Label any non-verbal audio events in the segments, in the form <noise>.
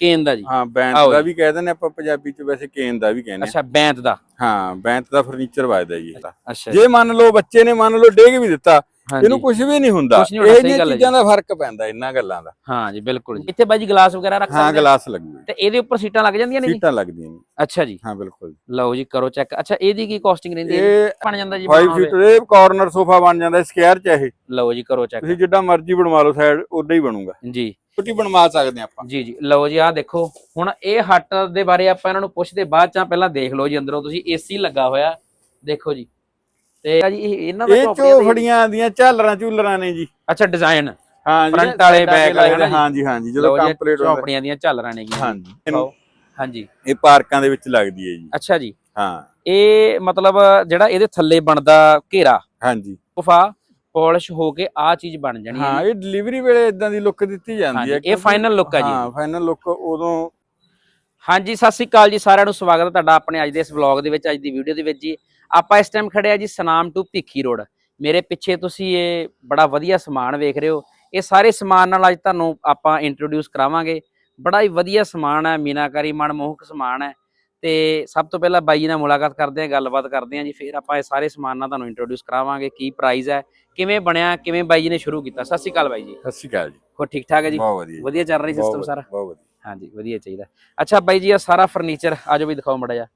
ਕੇਨ ਦਾ ਜੀ। ਹਾਂ ਬੈਂਤ ਆਓ ਦਾ ਜੀ। ਵੀ ਕਹਿ ਦਿੰਦੇ ਆਪਾਂ ਪੰਜਾਬੀ ਚ ਵੈਸੇ ਕੇਨ ਦਾ ਵੀ ਕਹਿੰਦੇ ਆ। ਅੱਛਾ ਬੈਂਤ ਦਾ। ਹਾਂ ਬੈਂਤ ਦਾ ਫਰਨੀਚਰ ਵੱਜਦਾ ਜੀ ਇਹ ਤਾਂ। ਅੱਛਾ ਜੇ ਮੰਨ ਲਓ ਬੱਚੇ ਨੇ ਮੰਨ ਲਓ ਡੇਗ ਵੀ ਦਿੱਤਾ ਹਾਂਜੀ। ਇਹਨੂੰ ਕੁਝ ਵੀ ਨਹੀਂ ਹੁੰਦਾ। ਕੁਛ ਨਹੀਂ ਹੋਣਾ, ਇਹ ਸਹੀ ਜਿਹੀਆਂ ਗੱਲ ਹੈ ਚੀਜ਼ਾਂ ਦਾ ਫ਼ਰਕ ਪੈਂਦਾ ਇਹਨਾਂ ਗੱਲਾਂ ਦਾ। ਹਾਂ ਜੀ ਬਿਲਕੁਲ ਜੀ। ਇੱਥੇ ਬਾਈ ਜੀ ਗਲਾਸ ਵਗੈਰਾ ਰੱਖ ਹਾਂ ਸਕਦੇ ਆ? ਗਲਾਸ ਲੱਗੂ ਤੇ ਇਹਦੇ ਉੱਪਰ ਸੀਟਾਂ ਲੱਗ ਜਾਂਦੀਆਂ ਨੇ ਜੀ? ਸੀਟਾਂ ਲੱਗਦੀਆਂ ਨੇ। ਅੱਛਾ ਜੀ। ਹਾਂ ਬਿਲਕੁਲ ਲਓ ਜੀ ਕਰੋ ਚੈੱਕ। ਅੱਛਾ ਇਹਦੀ ਕੀ ਕਾਸਟਿੰਗ ਰਹਿੰਦੀ ਹੈ ਜੀ? ਇਹ ਬਣ ਜਾਂਦਾ ਜੀ 5 ਬਣਾਉਣਾ ਹੋਵੇ? ਫੀਟ ਇਹ ਕਾਰਨਰ ਸੋਫਾ ਬਣ ਜਾਂਦਾ ਸਕੁਅਰ ਚ ਇਹ। ਲਓ ਜੀ ਕਰੋ ਚੈੱਕ। ਤੁਸੀਂ ਜਿੱਦਾਂ ਮਰਜ਼ੀ ਬਣਵਾ ਲਓ ਸਾਈਡ ਉਦਾਂ ਹੀ ਬਣੂਗਾ। ਜੀ। ਛੋਟੀ ਬਣਵਾ ਸਕਦੇ ਆਪਾਂ। ਜੀ ਜੀ। ਲਓ ਜੀ ਆਹ ਦੇਖੋ। ਹੁਣ ਇਹ ਹੱਟ ਦੇ ਬਾਰੇ ਆਪਾਂ ਇਹਨਾਂ ਨੂੰ ਪੁੱਛਦੇ ਬਾਅਦ ਚ ਪਹਿਲਾਂ ਦੇਖ ਲਓ ਜੀ ਅੰਦਰੋਂ। ਤੁਸੀਂ ਏਸੀ ਲੱਗਾ ਹੋਇਆ। ਦੇਖੋ ਜੀ। ਤੇ ਆ ਜੀ ਇਹ ਇਹਨਾਂ ਦਾ ਇਹ ਝੌਂਪੜੀਆਂ ਤੇ- ਝੋਫੜੀਆਂ ਦੀਆਂ ਝਾਲਰਾਂ ਝੂਲਰਾਂ ਨੇ ਜੀ। ਅੱਛਾ ਡਿਜ਼ਾਈਨ ਹਾਂ ਜੀ Front ਵਾਲੇ, back ਵਾਲੇ ਹਨਾ ਜੀ? ਹਾਂਜੀ ਹਾਂਜੀ ਜਦੋਂ ਕੰਪਲੀਟ ਹੁੰਦਾ ਝੌਂਪੜੀਆਂ ਦੀਆਂ ਝਾਲਰਾਂ ਨੇਗੀਆਂ ਹਾਂਜੀ। ਇਹਨੂੰ- ਲਓ। ਹਾਂਜੀ। ਇਹ ਪਾਰਕਾਂ ਦੇ ਵਿੱਚ ਲੱਗਦੀ ਹੈ ਜੀ। ਅੱਛਾ ਜੀ। ਹਾਂ। ਇਹ ਮਤਲਬ ਜਿਹੜਾ ਇਹਦੇ ਥੱਲੇ ਬਣਦਾ ਘੇਰਾ ਹਾਂਜੀ। ਗੁਫਾ ਪਾਲਿਸ਼ ਹੋ ਕੇ ਆ ਚੀਜ਼ ਬਣ ਜਾਣੀ ਹੈ। ਹਾਂ ਇਹ ਡਿਲੀਵਰੀ ਵੇਲੇ ਇਦਾਂ ਦੀ ਲੁੱਕ ਦਿੱਤੀ ਜਾਂਦੀ ਹੈ ਇਹ final look ਆ ਜੀ। ਹਾਂ ਫਾਈਨਲ ਲੁੱਕ ਉਦੋਂ ਹਾਂਜੀ ਸਤਿ ਸ੍ਰੀ ਅਕਾਲ ਜੀ ਸਾਰਿਆਂ ਨੂੰ ਸਵਾਗਤ ਹੈ ਤੁਹਾਡਾ ਆਪਣੇ ਅੱਜ ਦੇ ਇਸ ਵਲੌਗ ਦੇ ਵਿੱਚ ਅੱਜ ਦੀ ਵੀਡੀਓ ਦੇ ਵਿੱਚ ਜੀ। ਆਪਾਂ ਇਸ ਟਾਈਮ ਖੜੇ ਆ ਜੀ ਸਨਾਮ ਟੂ ਭਿੱਖੀ ਰੋਡ। ਮੇਰੇ ਪਿੱਛੇ ਤੁਸੀਂ ਇਹ ਬੜਾ ਵਧੀਆ ਸਮਾਨ ਵੇਖ ਰਹੇ ਹੋ। ਇਹ ਸਾਰੇ ਸਮਾਨ ਨਾਲ ਅੱਜ ਤੁਹਾਨੂੰ ਆਪਾਂ ਇੰਟਰੋਡਿਊਸ ਕਰਾਵਾਂਗੇ। ਬੜਾ ਹੀ ਵਧੀਆ ਸਮਾਨ ਹੈ ਮੀਨਾਕਾਰੀ ਮਨਮੋਹਕ ਸਮਾਨ ਹੈ। ਤੇ ਸਭ ਤੋਂ ਪਹਿਲਾਂ ਬਾਈ ਜੀ ਨਾਲ ਮੁਲਾਕਾਤ ਕਰਦੇ ਹਾਂ ਗੱਲਬਾਤ ਕਰਦੇ ਹਾਂ ਜੀ ਫਿਰ ਆਪਾਂ ਇਹ ਸਾਰੇ ਸਮਾਨ ਨਾਲ ਤੁਹਾਨੂੰ ਇੰਟਰੋਡਿਊਸ ਕਰਾਵਾਂਗੇ ਕੀ ਪ੍ਰਾਈਸ ਹੈ ਕਿਵੇਂ ਬਣਿਆ ਕਿਵੇਂ ਬਾਈ ਜੀ ਨੇ ਸ਼ੁਰੂ ਕੀਤਾ। ਸਤਿ ਸ੍ਰੀ ਅਕਾਲ ਬਾਈ ਜੀ। ਸਤਿ ਸ਼੍ਰੀ ਅਕਾਲ ਜੀ। ਹੋਰ ਠੀਕ ਠਾਕ ਹੈ ਜੀ? ਬਹੁਤ ਵਧੀਆ। ਵਧੀਆ ਚੱਲ ਰਹੀ ਸਿਸਟਮ ਸਾਰਾ? ਬਹੁਤ ਵਧੀਆ। ਹਾਂਜੀ ਵਧੀਆ ਚਾਹੀਦਾ। ਅੱਛਾ ਬਾਈ ਜੀ ਆ ਸਾਰਾ ਫਰਨੀਚਰ ਆਜੋ ਵੀ ਦਿਖਾਓ ਮੜਾ ਜਾ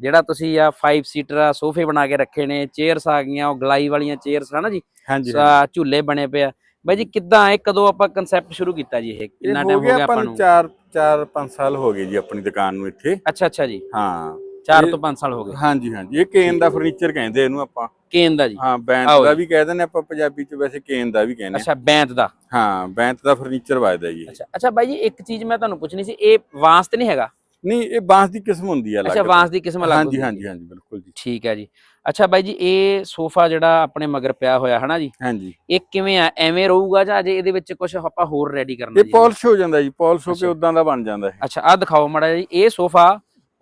ਜਿਹੜਾ ਤੁਸੀਂ ਆ 5 ਸੀਟਰ ਆ ਸੋਫੇ ਬਣਾ ਕੇ ਰੱਖੇ ਨੇ ਚੇਅਰਸ ਆ ਗਈਆਂ ਉਹ ਗਲਾਈ ਵਾਲੀਆਂ ਚੇਅਰਸ ਹਨਾ ਜੀ? ਹਾਂਜੀ ਆ ਝੂਲੇ ਬਣੇ ਪਏ ਆ। ਬਾਈ ਜੀ ਕਿੱਦਾਂ ਇਹ ਕਦੋਂ ਆਪਾਂ ਕਨਸੈਪਟ ਸ਼ੁਰੂ ਕੀਤਾ ਜੀ ਇਹ? ਕਿੰਨਾ ਟਾਈਮ ਹੋ ਗਿਆ ਆਪਾਂ ਨੂੰ ਨੂੰ? 4 4 5 ਸਾਲ ਹੋ ਗਏ ਜੀ ਆਪਣੀ ਦੁਕਾਨ ਨੂੰ ਇੱਥੇ। ਅੱਛਾ ਅੱਛਾ ਜੀ। ਹਾਂ। 4 ਇਹ- ਤੋਂ 5 ਸਾਲ ਹੋ ਗਏ। ਹਾਂਜੀ ਹਾਂਜੀ। ਇਹ ਕੇਨ ਦਾ ਫਰਨੀਚਰ ਕਹਿੰਦੇ ਇਹਨੂੰ ਆਪਾਂ। ਕੇਨ ਦਾ ਜੀ। ਹਾਂ ਬੈਂਤ ਦਾ। ਵੀ ਕਹਿ ਦਿੰਦੇ ਆਪਾਂ ਪੰਜਾਬੀ ਚ ਵੈਸੇ ਕੇਨ ਦਾ ਵੀ ਕਹਿੰਦੇ। ਅੱਛਾ ਬੈਂਤ ਦਾ। ਹਾਂ ਬੈਂਤ ਦਾ ਫਰਨੀਚਰ ਵੱਜਦਾ ਜੀ। ਅੱਛਾ ਅੱਛਾ ਬਾਈ ਜੀ ਇੱਕ ਚੀਜ਼ ਮੈਂ ਤੁਹਾਨੂੰ ਪੁੱਛਣੀ ਸੀ ਇਹ ਵਾਂਸ ਤੇ ਨਹੀਂ ਹੈਗਾ? ਨਹੀਂ ਇਹ ਬਾਂਸ ਦੀ ਕਿਸਮ ਹੁੰਦੀ ਅਲੱਗ ਅੱਛਾ ਵਾਂਸ ਦੀ ਕਿਸਮ ਅਲੱਗ ਹਾਂਜੀ ਹੈ ਹਾਂਜੀ ਹਾਂਜੀ ਬਿਲਕੁਲ ਜੀ। ਠੀਕ ਹੈ ਜੀ। ਅੱਛਾ ਬਾਈ ਜੀ ਇਹ ਸੋਫਾ ਜਿਹੜਾ ਆਪਣੇ ਮਗਰ ਪਿਆ ਹੋਇਆ ਹਨਾ ਜੀ? ਹਾਂਜੀ। ਇਹ ਕਿਵੇਂ ਆ? ਐਵੇਂ ਰਹੂਗਾ ਜਾਂ ਅਜੇ ਇਹਦੇ ਵਿੱਚ ਕੁਝ ਆਪਾਂ ਹੋਰ ਰੈਡੀ ਕਰਨਾ ਇਹ ਜੀ? ਪਾਲਿਸ਼ ਹੋ ਜਾਂਦਾ ਜੀ ਪਾਲਿਸ਼ ਹੋ ਕੇ। ਉਦਾਂ ਦਾ ਬਣ ਜਾਂਦਾ ਹੈ ਅੱਛਾ ਆ ਦਿਖਾਓ ਮਾੜਾ ਜੀ। ਇਹ ਸੋਫਾ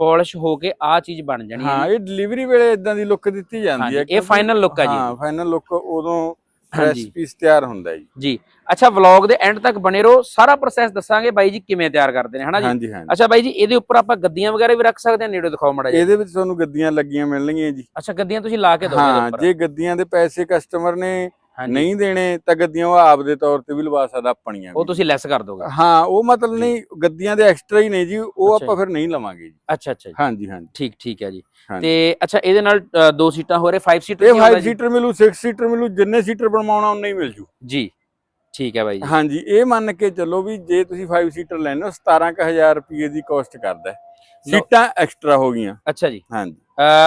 ਪਾਲਿਸ਼ ਹੋ ਕੇ ਆ ਚੀਜ਼ ਬਣ ਜਾਣੀ ਹੈ ਹਾਂ ਇਹ ਡਿਲੀਵਰੀ ਵੇਲੇ ਇਦਾਂ ਦੀ ਲੁੱਕ ਦਿੱਤੀ ਜਾਂਦੀ ਹੈ ਇਹ ਫਾਈਨਲ ਲੁੱਕ ਆ ਜੀ। ਹਾਂ ਫਾਈਨਲ ਲੁੱਕ ਉਦੋਂ ਹਾਂਜੀ। ਤਿਆਰ ਹੁੰਦਾ ਜੀ। ਜੀ। ਅੱਛਾ ਵਲੌਗ ਦੇ ਐਂਡ ਤੱਕ ਬਣੇ ਰਹੋ ਸਾਰਾ ਪ੍ਰੋਸੈਸ ਦੱਸਾਂਗੇ ਬਾਈ ਜੀ ਕਿਵੇਂ ਤਿਆਰ ਕਰਦੇ ਨੇ ਹਨਾ ਜੀ? ਅੱਛਾ ਬਾਈ ਜੀ ਇਹਦੇ ਉੱਪਰ ਆਪਾਂ ਗੱਦੀਆਂ ਵਗੈਰਾ ਵੀ ਰੱਖ ਸਕਦੇ ਹਾਂ ਨੇੜੇ ਦਿਖਾਓ ਮਾੜਾ ਜੀ ਇਹਦੇ ਵਿੱਚ ਤੁਹਾਨੂੰ ਗੱਦੀਆਂ ਲੱਗੀਆਂ ਮਿਲਣਗੀਆਂ ਜੀ। ਅੱਛਾ ਗੱਦੀਆਂ ਤੁਸੀਂ ਲਾ ਕੇ ਇਹਦੇ ਹਾਂ ਜੇ ਗੱਦੀਆਂ ਦੇ ਪੈਸੇ ਕਸਟਮਰ ਨੇ ਨਹੀਂ ਦੇਣੇ ਤਾਂ ਗੱਦੀਆਂ ਉਹ ਆਪ ਦੇ ਤੌਰ ਤੇ ਵੀ ਲਵਾ ਸਕਦਾ ਆਪਣੀਆਂ ਉਹ। ਤੁਸੀਂ ਲੈਸ ਕਰ ਦੋਗੇ। ਹਾਂ ਉਹ ਮਤਲਬ ਨਹੀਂ ਗੱਦੀਆਂ ਦੇ ਐਕਸਟਰਾ ਹੀ ਨੇ ਜੀ ਉਹ ਆਪਾਂ ਫਿਰ ਨਹੀਂ ਲਵਾਂਗੇ ਜੀ। ਅੱਛਾ ਅੱਛਾ ਜੀ। ਹਾਂਜੀ ਹਾਂਜੀ। ਠੀਕ ਠੀਕ ਹੈ ਜੀ। ਤੇ ਅੱਛਾ ਇਹਦੇ ਨਾਲ ਦੋ ਸੀਟਾਂ ਹੋ ਰਹੇ 5 ਸੀਟਰ ਇਹ 5 ਸੀਟਰ ਮਿਲੂ 6 ਸੀਟਰ ਮਿਲੂ ਜਿੰਨੇ ਸੀਟਰ ਬਣਵਾਉਣਾ ਉਨਾ ਹੀ ਮਿਲ ਜੂ। ਜੀ। ਠੀਕ ਹੈ ਬਾਈ ਜੀ। ਹਾਂਜੀ ਇਹ ਮੰਨ ਕੇ ਚੱਲੋ ਵੀ ਜੇ ਤੁਸੀਂ 5 ਸੀਟਰ ਲੈਣੇ ਹੋ 17000 ਰੁਪਏ ਦੀ ਕਾਸਟ ਕਰਦਾ। ਸੀਟਾਂ ਐਕਸਟਰਾ ਹੋ ਗਈਆਂ। ਅੱਛਾ ਜੀ। ਹਾਂਜੀ।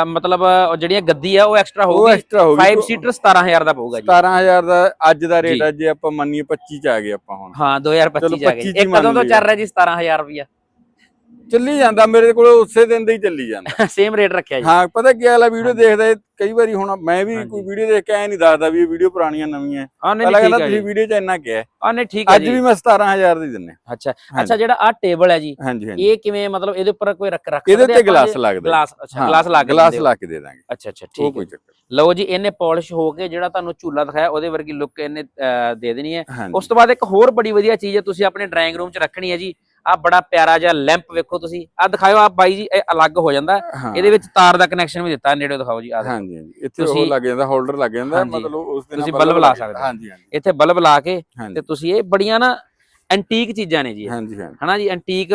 ਮਤਲਬ ਉਹ ਜਿਹੜੀਆਂ ਗੱਦੀ ਆ ਉਹ ਐਕਸਟਰਾ ਉਹ ਹੋਊਗੀ। ਐਕਸਟਰਾ ਹੋ 5 ਸੀਟਰ 17000 ਦਾ ਪਊਗਾ ਜੀ। 17000 ਦਾ ਅੱਜ ਦਾ ਰੇਟ। ਹੈ ਜੇ ਆਪਾਂ ਮੰਨੀਏ 25 ਚ ਆ ਗਏ ਆਪਾਂ ਹੁਣ। ਹਾਂ 2025 ਚਲੋ ਚ ਆ ਗਏ। 25 ਇਹ ਮੰਨ ਕਦੋਂ ਤੋਂ। ਚੱਲ ਰਿਹਾ ਜੀ 17000 ਰੁਪਿਆ ਚੱਲੀ ਜਾਂਦਾ ਮੇਰੇ ਕੋਲ ਉਸੇ ਦਿਨ ਦਾ ਹੀ ਚੱਲੀ ਜਾਂਦਾ। <laughs> ਸੇਮ ਰੇਟ ਰੱਖਿਆ ਜੀ। ਹਾਂ ਪਤਾ ਕੀ ਵਾਲਾ ਵੀਡੀਓ। ਦੇਖਦਾ ਕਈ ਵਾਰੀ ਹੁਣ ਮੈਂ ਵੀ। ਕੋਈ ਵੀਡੀਓ ਦੇਖ ਕੇ ਐ ਨਹੀਂ ਦੱਸਦਾ ਵੀ ਇਹ ਵੀਡੀਓ ਪੁਰਾਣੀਆਂ ਨਵੀਆਂ ਆ ਨਹੀਂ ਠੀਕ ਹੈ ਤੁਸੀਂ ਜੀ। ਵੀਡੀਓ ਚ ਇੰਨਾ ਕਿਹਾ ਹੈ। ਆ ਨਹੀਂ ਠੀਕ ਹੈ ਅੱਜ ਵੀ ਮੈਂ 17000 ਦੀ ਦਿੰਨੇ ਅੱਛਾ। ਅੱਛਾ ਜਿਹੜਾ ਆ ਟੇਬਲ ਹੈ ਜੀ ਇਹ ਕਿਵੇਂ ਮਤਲਬ ਇਹਦੇ ਉੱਪਰ ਕੋਈ ਰੱਖ ਰੱਖ ਇਹਦੇ ਸਕਦੇ ਤੇ ਆਪਾਂ ਗਲਾਸ ਲੱਗਦਾ ਗਲਾਸ ਅੱਛਾ ਹਾਂ, ਗਲਾਸ ਲਾ ਕੇ ਗਲਾਸ ਹੋ। ਲਾ ਕੇ ਦੇ ਦਾਂਗੇ। ਅੱਛਾ ਅੱਛਾ ਠੀਕ ਹੈ। ਲਓ ਜੀ ਇਹਨੇ ਪਾਲਿਸ਼ ਹੋ ਕੇ ਜਿਹੜਾ ਤੁਹਾਨੂੰ ਝੂਲਾ ਦਿਖਾਇਆ ਉਹਦੇ ਵਰਗੀ ਲੁੱਕ ਇਹਨੇ ਦੇ ਦੇਣੀ ਹੈ ਉਸ ਤੋਂ ਬਾਅਦ ਇੱਕ ਹੋਰ ਬੜੀ ਵਧੀਆ ਚੀਜ਼ ਹੈ ਤੁਸੀਂ ਆਪਣੇ ਡਰਾਇੰਗ ਰੂਮ 'ਚ ਰੱਖਣੀ ਹੈ ਜੀ। ਆ ਬੜਾ ਪਿਆਰਾ ਜਿਹਾ ਲੈਂਪ ਵੇਖੋ ਤੁਸੀਂ ਆ ਦਿਖਾਓ ਆ ਬਾਈ ਜੀ ਇਹ ਅਲੱਗ ਹੋ ਜਾਂਦਾ ਇਹਦੇ ਵਿੱਚ ਤਾਰ ਦਾ ਕਨੈਕਸ਼ਨ ਵੀ ਦਿੱਤਾ ਨੇੜੇ ਦਿਖਾਓ ਜੀ ਆ ਹਾਂਜੀ ਹਾਂਜੀ ਇੱਥੇ ਉਹ ਲੱਗ ਜਾਂਦਾ ਹੋਲਡਰ ਲੱਗ ਜਾਂਦਾ। ਮਤਲਬ ਉਸ ਦੇ ਨਾਲ ਤੁਸੀਂ ਬਲਬ ਲਾ ਸਕਦੇ। ਹਾਂਜੀ ਹਾਂਜੀ ਇੱਥੇ ਬਲਬ ਲਾ ਕੇ ਤੇ ਤੁਸੀਂ ਇਹ ਬੜੀਆਂ ਨਾ ਐਂਟੀਕ ਚੀਜ਼ਾਂ ਨੇ ਜੀ। ਹਾਂਜੀ ਹਾਂਜੀ ਹਨਾ ਜੀ ਐਂਟੀਕ